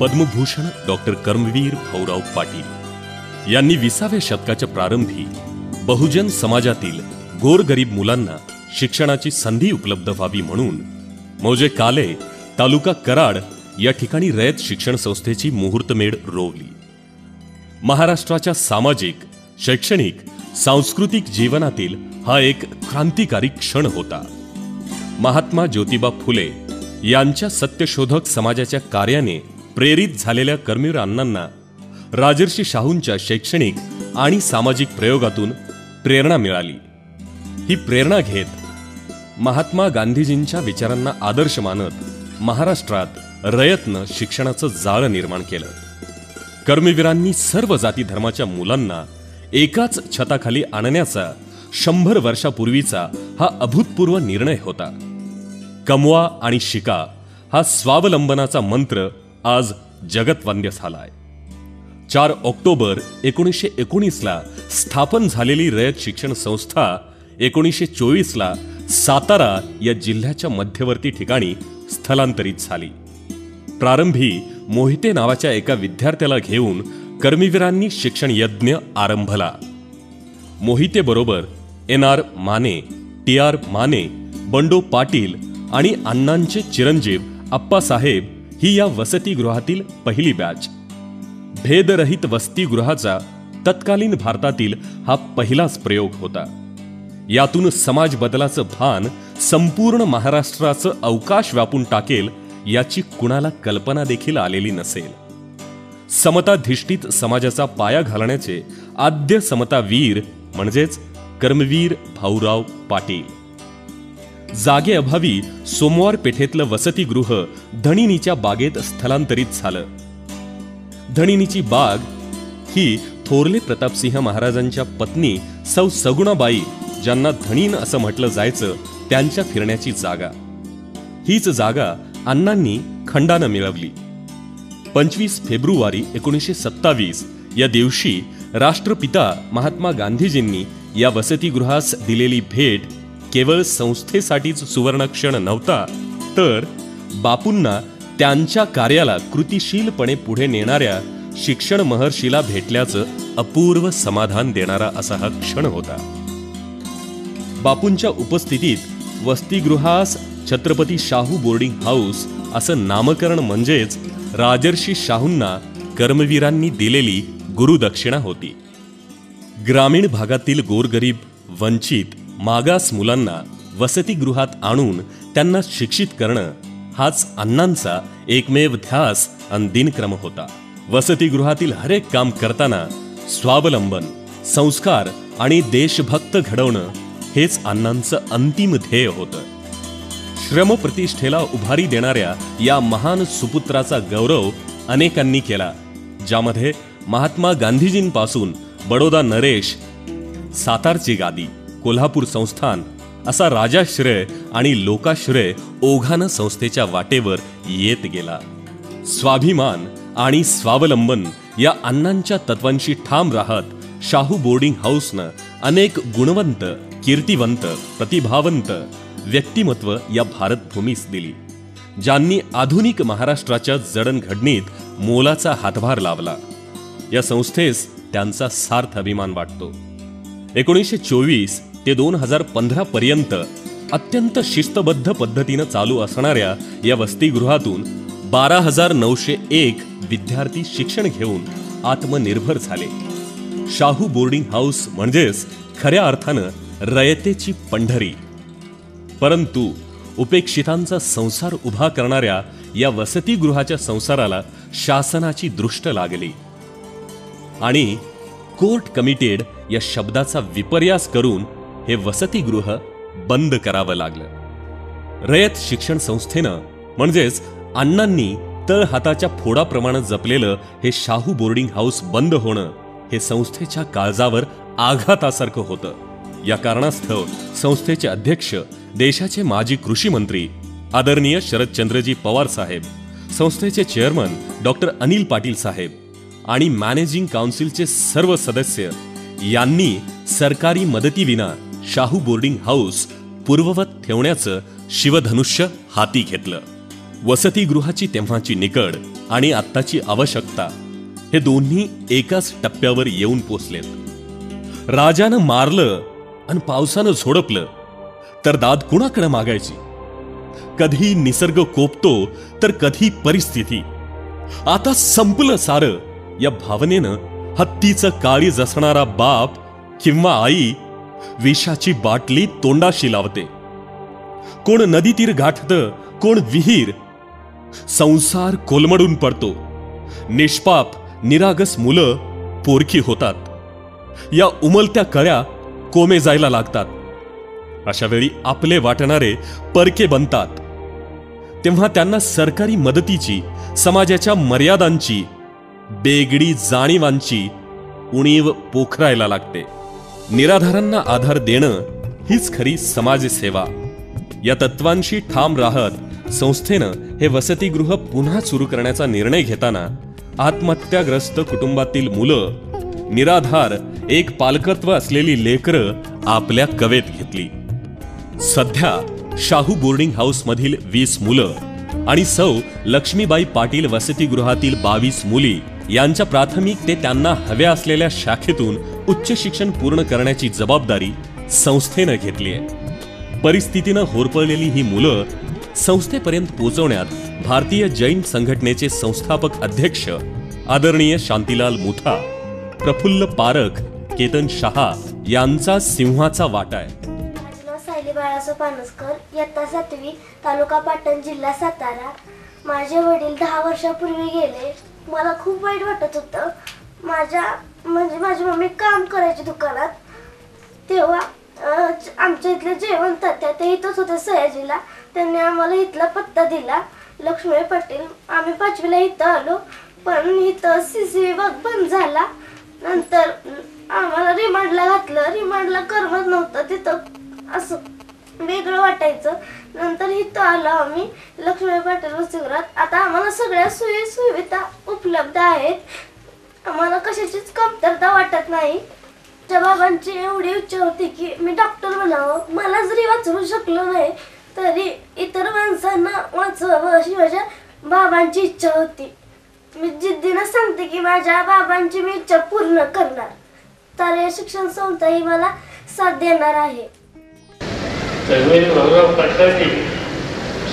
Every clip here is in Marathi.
पद्मभूषण डॉक्टर कर्मवीर भाऊराव पाटील यांनी विसाव्या शतकाच्या प्रारंभी बहुजन समाजातील गोरगरीब मुलांना शिक्षणाची संधी उपलब्ध व्हावी म्हणून मौजे काले तालुका कराड या ठिकाणी रयत शिक्षण संस्थेची मुहूर्तमेढ रोवली. महाराष्ट्राच्या सामाजिक शैक्षणिक सांस्कृतिक जीवनातील हा एक क्रांतिकारी क्षण होता. महात्मा ज्योतिबा फुले यांच्या सत्यशोधक समाजाच्या कार्याने प्रेरित झालेल्या कर्मवीर अण्णांना राजर्षी शाहूंच्या शैक्षणिक आणि सामाजिक प्रयोगातून प्रेरणा मिळाली. ही प्रेरणा घेत महात्मा गांधीजींच्या विचारांना आदर्श मानत महाराष्ट्रात रयतनं शिक्षणाचं जाळं निर्माण केलं. कर्मवीरांनी सर्व जाती धर्माच्या मुलांना एकाच छताखाली आणण्याचा शंभर वर्षापूर्वीचा हा अभूतपूर्व निर्णय होता. कमवा आणि शिका हा स्वावलंबनाचा मंत्र आज जगतवंद्य झालाय. चार ऑक्टोबर एकोणीसशे एकोणीसला स्थापन झालेली रयत शिक्षण संस्था एकोणीसशे चोवीसला सातारा या जिल्ह्याच्या मध्यवर्ती ठिकाणी स्थलांतरित झाली. प्रारंभी मोहिते नावाच्या एका विद्यार्थ्याला घेऊन कर्मवीरांनी शिक्षण यज्ञ आरंभला. मोहिते बरोबर N R Mane T R Mane Bando Patil आणि अण्णांचे चिरंजीव अप्पासाहेब ही या वसतिगृहातील पहिली बॅच. भेदरहित वसतिगृहाचा तत्कालीन भारतातील हा पहिलाच प्रयोग होता. यातून समाज बदलाचं भान संपूर्ण महाराष्ट्राचं अवकाश व्यापून टाकेल याची कुणाला कल्पना देखील आलेली नसेल. समताधिष्ठित समाजाचा पाया घालण्याचे आद्य समतावीर म्हणजेच कर्मवीर भाऊराव पाटील. जागेअभावी सोमवार पेठेतलं वसतिगृह धनिनीच्या बागेत स्थलांतरित झालं. धनिनीची बाग ही थोरले प्रतापसिंह महाराजांच्या पत्नी सौ सगुणाबाई ज्यांना धनीन असं म्हटलं जायचं त्यांच्या फिरण्याची जागा. हीच जागा अण्णांनी खंडानं मिळवली. पंचवीस फेब्रुवारी एकोणीसशे सत्तावीस या दिवशी राष्ट्रपिता महात्मा गांधीजींनी या वसतिगृहास दिलेली भेट केवळ संस्थेसाठीच सुवर्णक्षण नव्हता तर बापूंना त्यांच्या कार्याला कृतिशीलपणे पुढे नेणाऱ्या शिक्षण महर्षीला भेटल्याचं अपूर्व समाधान देणारा असा हा क्षण होता. बापूंच्या उपस्थितीत वसतिगृहास छत्रपती शाहू बोर्डिंग हाऊस असं नामकरण म्हणजेच राजर्षी शाहूंना कर्मवीरांनी दिलेली गुरुदक्षिणा होती. ग्रामीण भागातील गोरगरीब वंचित मागास मुलांना वसतिगृहात आणून त्यांना शिक्षित करणं हाच अण्णांचा एकमेव ध्यास आणि दिनक्रम होता. वसतिगृहातील हरेक काम करताना स्वावलंबन संस्कार आणि देशभक्त घडवणं हेच अण्णांचं अंतिम ध्येय होतं. श्रमप्रतिष्ठेला उभारी देणाऱ्या या महान सुपुत्राचा गौरव अनेकांनी केला ज्यामध्ये महात्मा गांधीजींपासून बडोदा नरेश सातारची गादी कोल्हापूर संस्थान असा राजाश्रय आणि लोकाश्रय ओघानं संस्थेच्या वाटेवर येत गेला. स्वाभिमान आणि स्वावलंबन या अण्णांच्या तत्वांशी ठाम राहत शाहू बोर्डिंग हाऊसनं अनेक गुणवंत कीर्तिवंत प्रतिभावंत व्यक्तिमत्व या भारतभूमीस दिली. ज्यांनी आधुनिक महाराष्ट्राच्या जडणघडणीत मोलाचा हातभार लावला. या संस्थेस त्यांचा सार्थ अभिमान वाटतो. एकोणीसशे चोवीस ते दोन हजार पंधरा पर्यंत अत्यंत शिस्तबद्ध पद्धतीनं चालू असणाऱ्या या वसतिगृहातून बारा हजार नऊशे एक विद्यार्थी शिक्षण घेऊन आत्मनिर्भर झाले. शाहू बोर्डिंग हाऊस म्हणजेच खऱ्या अर्थानं रयतेची पंढरी. परंतु उपेक्षितांचा संसार उभा करणाऱ्या या वसतिगृहाच्या संसाराला शासनाची दृष्ट लागली. आणि कोर्ट कमिटेड या शब्दाचा विपर्यास करून हे वसतिगृह बंद करावं लागलं. रयत शिक्षण संस्थेनं म्हणजेच अण्णांनी तळ हाताच्या फोडाप्रमाणे जपलेलं हे शाहू बोर्डिंग हाऊस बंद होणं हे संस्थेच्या काळजावर आघातासारखं होतं. या कारणास्तव संस्थेचे अध्यक्ष देशाचे माजी कृषी मंत्री आदरणीय शरदचंद्रजी पवार साहेब संस्थेचे चेअरमन डॉक्टर अनिल पाटील साहेब आणि मॅनेजिंग काउन्सिलचे सर्व सदस्य यांनी सरकारी मदतीविना शाहू बोर्डिंग हाऊस पूर्ववत ठेवण्याचं शिवधनुष्य हाती घेतलं. वसतिगृहाची तेव्हाची निकड आणि आत्ताची आवश्यकता हे दोन्ही एकाच टप्प्यावर येऊन पोचलेत. राजानं मारलं आणि पावसानं झोडपलं तर दाद कुणाकडे मागायची? कधी निसर्ग कोपतो तर कधी परिस्थिती. आता संपलं सारं या भावनेनं हत्तीचं काळी जसणारा बाप किंवा आई विषाची बाटली तोंडाशी लावते. कोण नदी तीर गाठत कोण विहीर. संसार कोलमडून पडतो. निष्पाप निरागस मुलं पोरखी होतात. या उमलत्या कळ्या कोमे जायला लागतात. अशा वेळी आपले वाटणारे परके बनतात. तेव्हा त्यांना सरकारी मदतीची समाजाच्या मर्यादांची बेगडी जाणीवांची उणीव पोखरायला लागते. निराधारांना आधार देणं हीच खरी समाजसेवा. या तत्वांशी ठाम राहत संस्थेनं हे वसतिगृह पुन्हा सुरू करण्याचा निर्णय घेताना आत्महत्याग्रस्त कुटुंबातील मुलं निराधार एक पालकत्व असलेली लेकरं आपल्या कवेत घेतली. सध्या शाहू बोर्डिंग हाऊसमधील वीस मुलं आणि सौ लक्ष्मीबाई पाटील वसतिगृहातील बावीस मुली यांच्या प्राथमिक ते त्यांना हव्या असलेल्या शाखेतून उच्च शिक्षण पूर्ण करण्याची जबाबदारी संस्थेनं घेतली आहे. परिस्थितीनं होरपळलेली ही मुलं संस्थेपर्यंत पोहोचवण्यात भारतीय जैन संघटनेचे संस्थापक अध्यक्ष आदरणीय शांतीलाल मुथा प्रफुल्ल पारख केतन शहा यांचा सिंहाचा वाटा आहे. सायली बाळासो पानसकर इयत्ता सातवी तालुका पाटण जिल्हा सातारा. माझे वडील दहा वर्षापूर्वी गेले. मला खूप वाईट वाटत होतं. माझ्या म्हणजे माझी मम्मी काम करायची दुकानात. तेव्हा आमच्या इथले जेवण तात्या ते इथंच होते सयाजीला. त्यांनी आम्हाला इथला पत्ता दिला. लक्ष्मी पाटील आम्ही पाचवीला इथं आलो. पण इथं सी सी विभाग बंद झाला. नंतर आम्हाला रिमांडला घातलं. रिमांडला करमत नव्हतं तिथं. असं. वेगळं वाटायचं. नंतर इथं आलो आम्ही. लक्ष्मी पाटील वसतिगृहात आता आम्हाला सगळ्या सोयी सुविधा उपलब्ध आहेत. आम्हाला कशाचीच कमतरता वाटत नाही. त्या बाबांची एवढी इच्छा होती की मी डॉक्टर बनावं मला जरी वाचवू शकलो नाही तरी इतर माणसांना वाचवावं अशी माझ्या बाबांची इच्छा होती. मी जिद्दीनं सांगते की माझ्या बाबांची मी इच्छा पूर्ण करणार. तर या शिक्षण संस्था ही मला साथ देणार आहे. धर्मेंद्र भाऊराव पाटलांनी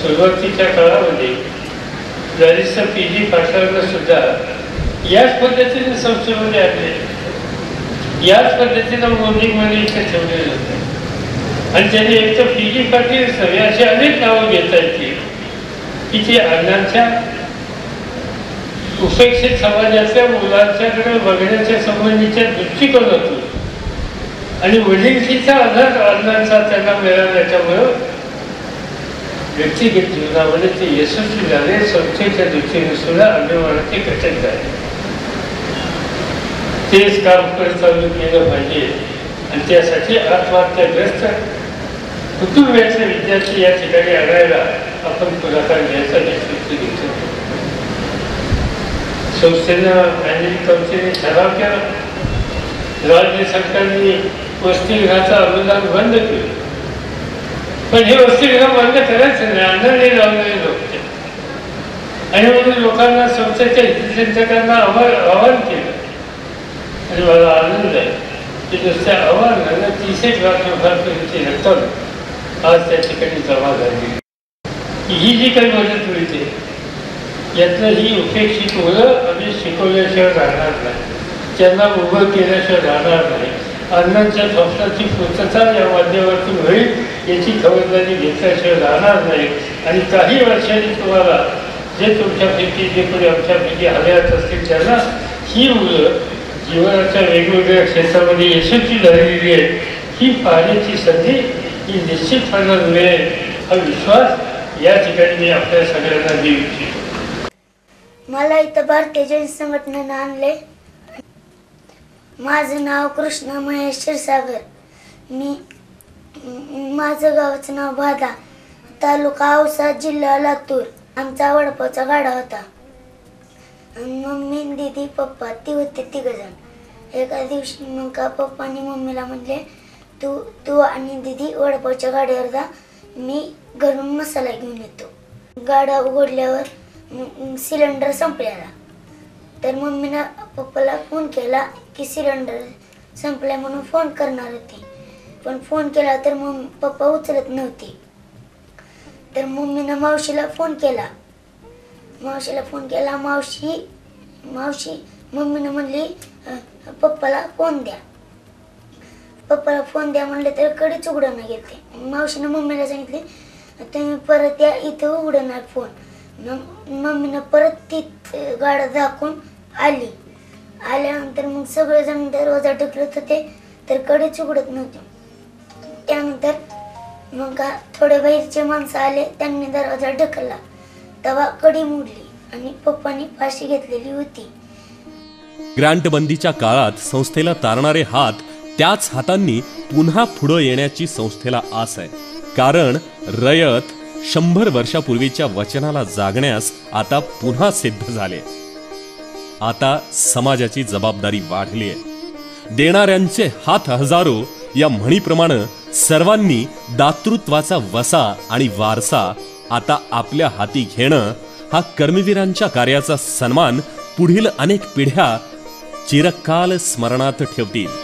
सुरुवातीच्या काळामध्ये बॅरिस्टर पी जी पाटलांना सुद्धा याच पद्धतीने संस्थेमध्ये आणले. याच पद्धतीनं मोदीमध्ये इथे ठेवलेलं होतं. आणि त्यांनी एक तर पी जी पाटील सगळे अशी अनेक नावं घेता येतील की ती अण्णांच्या उपेक्षित समाजातल्या मुलांच्याकडे बघण्याच्या संबंधीच्या दृष्टिकोनातून आणि वडीलकीचा आधार अण्णांचा त्यांना मिळाल्याच्यामुळं व्यक्तिगत जीवनामध्ये ते यशस्वी झाले संस्थेच्या दृष्टीने सुद्धा अभिमानाचे घटक झाले. तेच काम करत चालू केलं पाहिजे. आणि त्यासाठी आत्महत्याग्रस्त कुटुंबियाचे विद्यार्थी या ठिकाणी आणायला आपण पुढाकार घ्यायचा नेतृत्व घेतो. संस्थेनं मॅनेजिंग कमिटीने ठराव केला. राज्य सरकारने वसतिगृहाचं अनुदान बंद केलं. पण हे वसतिगृह बंद करायचं नाही अण्णांनी लावलेले लोक आणि म्हणून लोकांना संस्थेच्या हितचिंतकांना आव्हान आव्हान केलं. आणि मला आनंद आहे की नुसत्या आव्हानानं तीस एक लाख लोकांपर्यंतची रक्कम आज त्या ठिकाणी जमा झाली. ही जी काही मदत मिळते यातलं ही उपेक्षित मुलं आम्ही शिकवल्याशिवाय राहणार नाही. त्यांना उभं केल्याशिवाय राहणार नाही. अण्णांच्या स्वप्नाची पूर्तता या माध्यमातून होईल याची खबरदारी घेतल्याशिवाय राहणार नाही. आणि काही वर्षांनी तुम्हाला जे तुमच्यापैकी जे कोणी आमच्यापैकी हव्यात असतील त्यांना ही मुलं जीवनाच्या वेगवेगळ्या क्षेत्रामध्ये यशस्वी झालेली आहे ही पाहण्याची संधी ही निश्चितपणे मिळेल हा विश्वास या ठिकाणी मी आपल्या सगळ्यांना देऊ इच्छितो. मला इथं भारतीय जैन संघटनेनं आणले माझं नाव कृष्ण महेश क्षीरसागर. मी माझं गावाचं नाव बाधा तालुका औसा जिल्हा लातूर. आमचा वडपावचा गाडा होता. मम्मी दीदी पप्पा ती होते तिघजण. एका दिवशी मग का आणि मम्मीला म्हणले तू तू आणि दीदी वडपावच्या गाडीवर जा. मी घरून मसाला घेऊन येतो. गाडा उघडल्यावर सिलेंडर संपलेला. तर मम्मीनं पप्पाला फोन केला की सिलेंडर संपलाय म्हणून फोन करणार होती. पण फोन केला तर मग पप्पा उचलत नव्हते. तर मम्मीनं मावशीला फोन केला. मावशीला फोन केला मावशी मावशी मम्मीनं म्हणली पप्पाला फोन द्या. पप्पाला फोन द्या म्हणले तर कडेच उघडणं घेते मावशीनं मम्मीला सांगितले तुम्ही परत या इथं उघडणार फोन. मग मम्मीनं परत ती गाडा झाकून आली. आल्यानंतर मग सगळेजण दरवाजा ढकलत होते तर कडेच उघडत नव्हते. त्यानंतर मग थोडे बाहेरचे माणसं आले त्यांनी दरवाजा ढकलला. तेव्हा कडी मोडली आणि पप्पानी फाशी घेतलेली होती. ग्रँटबंदीच्या काळात संस्थेला तारणारे हात त्याच हातांनी पुन्हा पुढं येण्याची संस्थेला आस आहे. कारण रयत शंभर वर्षापूर्वीच्या वचनाला जागण्यास आता पुन्हा सिद्ध झाले. आता समाजाची जबाबदारी वाढली आहे. देणाऱ्यांचे हात हजारो या म्हणीप्रमाणे सर्वांनी दातृत्वाचा वसा आणि वारसा आता आपल्या हाती घेणं हा कर्मवीरांच्या कार्याचा सन्मान पुढील अनेक पिढ्या चिरकाल स्मरणात ठेवतील.